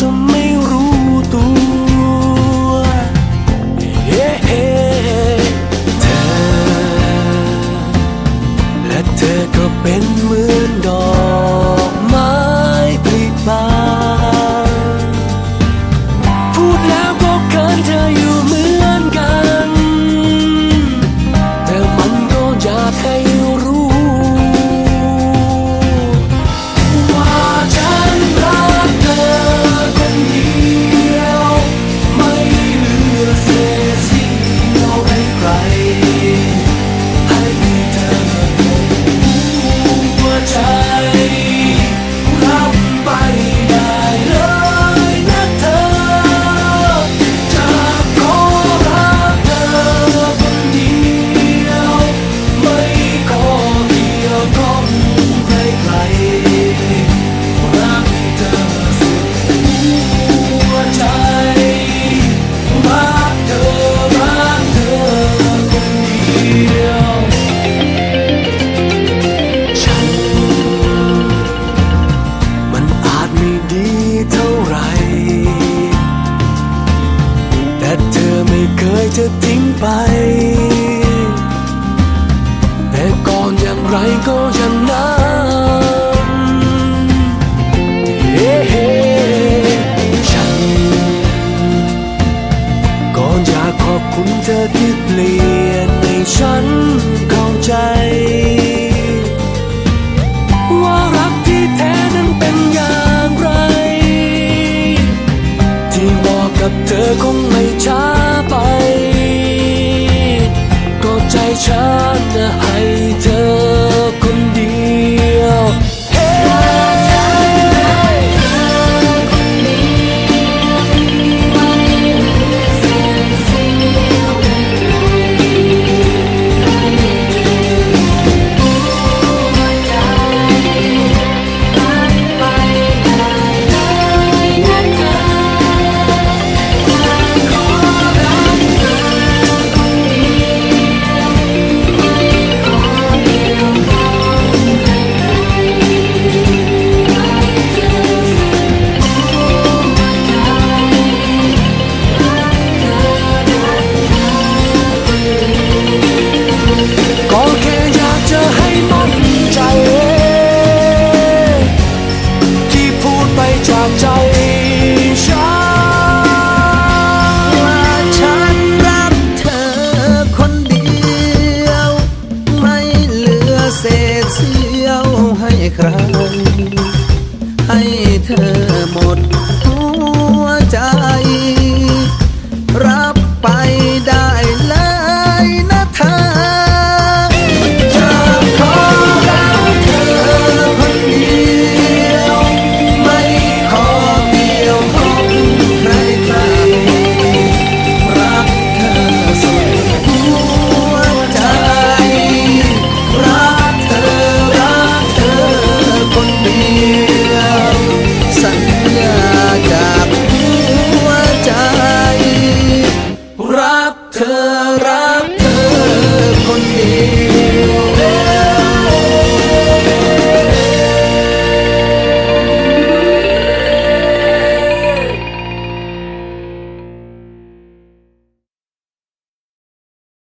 จนไม่รู้ตัวเธอและเธอก็เป็นมือ ฉันก่อนอยากขอบคุณเธอที่เปลี่ยนในฉันเข้าใจ 可